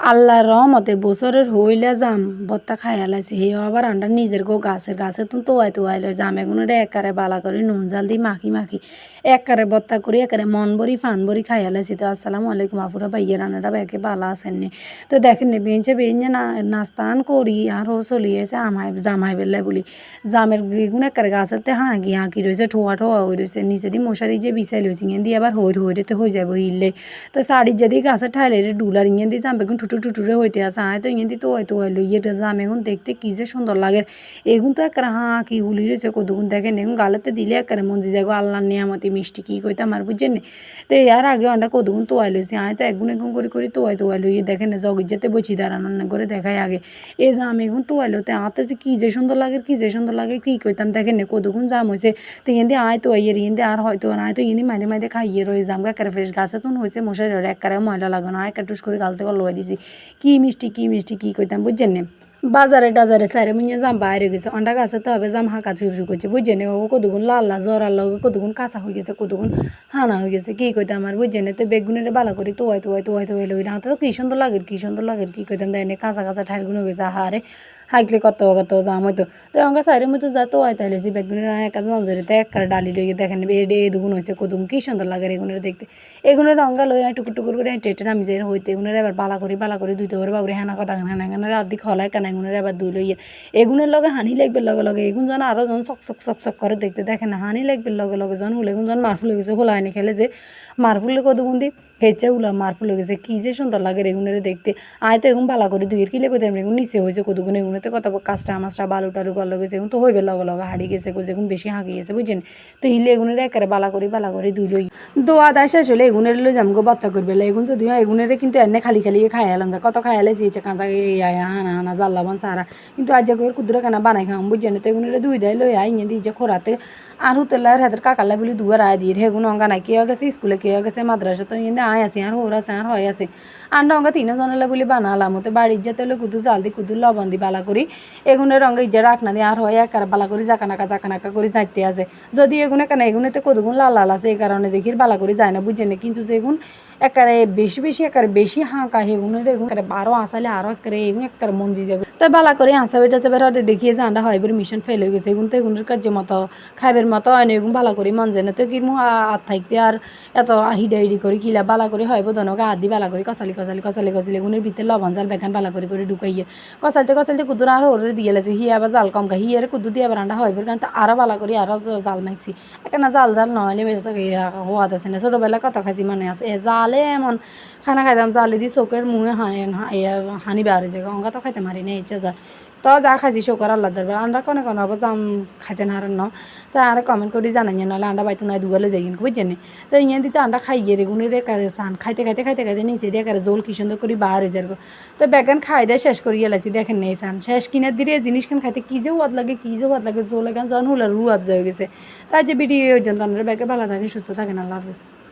আল্লাহর রহমতে বছরের হইলে যাম, বত্তা খাইয়া আলাইছে। হে আবার আন্ডা নিজের গো গাছের গাছে তুমি তোয়াই তোয়াই লয় জাম এগুলো একারে বালা করে নুন জাল দিয়ে মাখি মাখি। একারে বত্তা করে, একারে মন ভরি, ফান ভরি খাই আলাইছি তো আসসালামু আলাইকুম আপুরা ভাইয়া রান্নাটা ব্যাকে বালা আসেননি। তো দেখেন বেঞ্চে বেঞ্চে না, নাস্তান করি, আর ও চলিয়েছে আমাই জামাই বেলে বলি। জামের এগুলো একারে গাছেতে হাঁকি হাঁকি রয়েছে ঠোয়া ঠোয়া হয়ে রয়েছে নিচে দিয়ে মশারি যে বিছাই লইছি ইয়ে দিয়ে আবার হইর হইরেতে হয়ে যাব ইলে তো শাড়ির যদি গাছের ঠাইলে ডুলার ইয়ে দিয়ে জাম বেগুন টুটু টুটুরে হইতে আছে। আয় তো ইয়ে দিয়ে তো হয়তো হইল ইয়ে জাম এখন দেখতে কি যে সুন্দর লাগে। এগুন তো একারে হাঁ কি হুলি রয়েছে কতগুন দেখেন এখন গালেতে দিলে একারে মঞ্জি যাগো আল্লাহ নিয়ামতি মিষ্টি কি কইতে আমার বুঝছেন নি? তো ইয়ার আগে অন্ডা কতগুন তোয়াই লইছি আয় তো একগুন এগুন করে করে তোয়াই তোয়াই লই দেখেন না জগির যেতে বসি দাঁড়ানো করে দেখাই আগে। এই যে আমি এখন তোয়াই লতে আতে যে কি যে সুন্দর লাগে, কি যে সুন্দর লাগে, কি কইতাম দেখেন না কতগুন জাম হয়েছে তো ইয়েন্দি আয় তো ইয়ে ইয়েন্দি আর হয়তো আয় তো ইয়েন্দি মাইদে মাইদে খাইয়ে রয়ে জাম একারে ফ্রেশ গাছে তুন হয়েছে মশারি একবারে ময়লা লাগানো, আয় কাটুস করে গালতে লই দিছি। কি মিষ্টি কি মিষ্টি, কি কইতাম বুঝছেন না? বাজারে টাজারে সাইরে মুഞ്ഞে জাম বাইরে গেছে। অন্ডা গাছে তো হবে জাম হাঁকা শুরু করছে। বুঝছে নে ও কতগুণ লাল্লা লাল জ্বরার লগে কতগুণ কাঁচা হয়ে গেছে, কতগুণ হানা হয়ে গেছে। কি কইতে আমার বুঝছে নে তো বেগুনের বালা করি তোয়াই তোয়াই তোয়াই তোয়াই লই হাতে তো কি সুন্দর লাগে, কি সুন্দর লাগে, কি কইতাম? দেয় কাঁচা কাঁচা ঠাইলগুলো হয়ে গেছে। হারে হাইকলে কত কত জাম হয়তো তো অঙ্কা সাইডের মধ্যে যা তো আয় তাইলেছি বেগুনের একা জঞ্জরিতে এক ডালি লইয়ে দেখেন এডে এদুগুন হয়েছে কদুম, কি সুন্দর লাগে এগুনের দেখতে। এগুনের রঙ্গা লই টুকুর টুকুর করে টেটে নামি যাই হইতে। এগুনের এবার বালা করি বালা করে, দুইতে করে বাবুরে হানা কথা হানা হানা রাত দিক হলাই কানা, এগুনের এবার দুই লইয়ে। এগুনের লগে হানি লাগবে লগে লগে, এগুন জন আরও জন চক চক চক চক করে দেখতে। দেখেন, হানি লাগবে লগে লগে জন হুলে এগুন জন মারফুলে গেছে হোলা আনি খেলে যে। মারফুলে কদুগুন দি হেঁচে উলা মারফুলে গেছে, কি যে সুন্দর লাগে এগুনের দেখতে। আয় তো এগুন বালা করে দুইয়ের কিলে কইতে এগুন নিচে হয়েছে কদুগুন এগুনেতে কত কাঁচটা মাছটা বালু টালু গল গেছে, এগুন তো হইবে লগে লগে, হাড়ি গেছে এগুন বেশি হাঁকি গেছে, বুঝছেন? তো হিলে এগুনের একেবারে বালা করি, বালা করে দুই লই। দোয়া দায় শেষ হলে এগুনের লই যাম গো, বাত্তা করবে এগুন যদি এগুনের কিন্তু এনে খালি খালি খাই এলাম কত খাই এলাইছি এসে কাঁচা হানা হানা জাল্লা বান সারা। কিন্তু আজ কুদুরে কেনা বানাই খাম বুঝছেন? তো এগুনের দুই দেয় লই আই ইয়ে দিয়ে খোরাতে আর হুতেলার হাতের কাকাল্লা বলি দুয়ার আয় দিয়ে হেগুন অঙ্গা নাই কে গেছে স্কুলে কে গেছে মাদ্রাসা তো ইন্দে আয় আছে আর হোর আছে আর হয় আছে আন্ডা অঙ্গা তিনও জনালে বলি বানালাম মতে বাড়ির যেতে হলে কুদু জাল দি কুদু লবণ দি বালা করি এগুনের রঙে ইজ্জা রাখনা দিয়ে আর হয় একার বালা করি জাকানাকা জাকানাকা করে যাইতে আছে যদি এগুনে কেন এগুনেতে কদুগুন লাল লাল আছে এই কারণে দেখি বালা করে যায় না বুঝছেন কিন্তু যে এগুন একারে বেশি বেশি একারে বেশি হাঁকা এগুনের এগুন বারো আসালে আরও একারে এগুন মঞ্জি যাবে তাই বালা করে হাঁসা বেটা সেবার হতে দেখিয়ে যে হয়, এবার মিশন ফেল হয়ে গেছে। এগুন তো এগুনের কার্য মতো, খাইবের মতো হয় না, এগুন বালা করি মন যায় না। তো কি মু আর থাকতে আর এত হিডা হিডি করে কিলা বালা করে হয় বোধনকে আদি বালা করে কচালি কচালি কচালি কচালি এগুনের ভিতরে লবণ জাল বেখান বালা করে করে ঢুকাইয়ে। কচালতে কচালতে কুদুর আর ওরে দিয়ে লেছে হিয়া আবার জাল কম খাই হিয়ারে কুদু দিয়ে আবার আন্ডা হয় কারণ আরও বালা করি আরও জাল মাইছি। এখানে জাল জাল নহলে বেশি হওয়াত আছে না। ছোটোবেলা কত খাইছি মনে আছে? এ জালে এমন খানা খাইতাম জালি দি চোখের মুহে হানি বাড়ি যায় অঙ্গা তো খাইতে মারি না ইচ্ছা যা তো যা খাইছি শোকর আল্লাহ দরবার আন্ডা কনে কনে হব যাম খাইতে না ন তা আর কমেন্ট করে জানাই নাহলে আন্ডা বাইতো নাই দুগালে যাই কিন্তু বুঝছেন তো ইয়ে দিতে আন্ডা খাইয়ে রে গুনে রে সান খাইতে খাইতে খাইতে খাইতে নিচে দিয়ে কারে জোল কি সুন্দর করে বার হয়ে যাব তো বেগান খাই দিয়ে শেষ করিয়ে লাইছি দেখেন নেই সান শেষ কিনার দিয়ে জিনিস খান খাইতে কী যে ওয়াদ লাগে কী যে ওয়াদ লাগে জোল এখান জন হুলার রু আবজা হয়ে গেছে তাই যে ভিডিও পর্যন্ত আমরা ব্যাগে ভালো থাকেন সুস্থ থাকেন আল্লাহ হাফিজ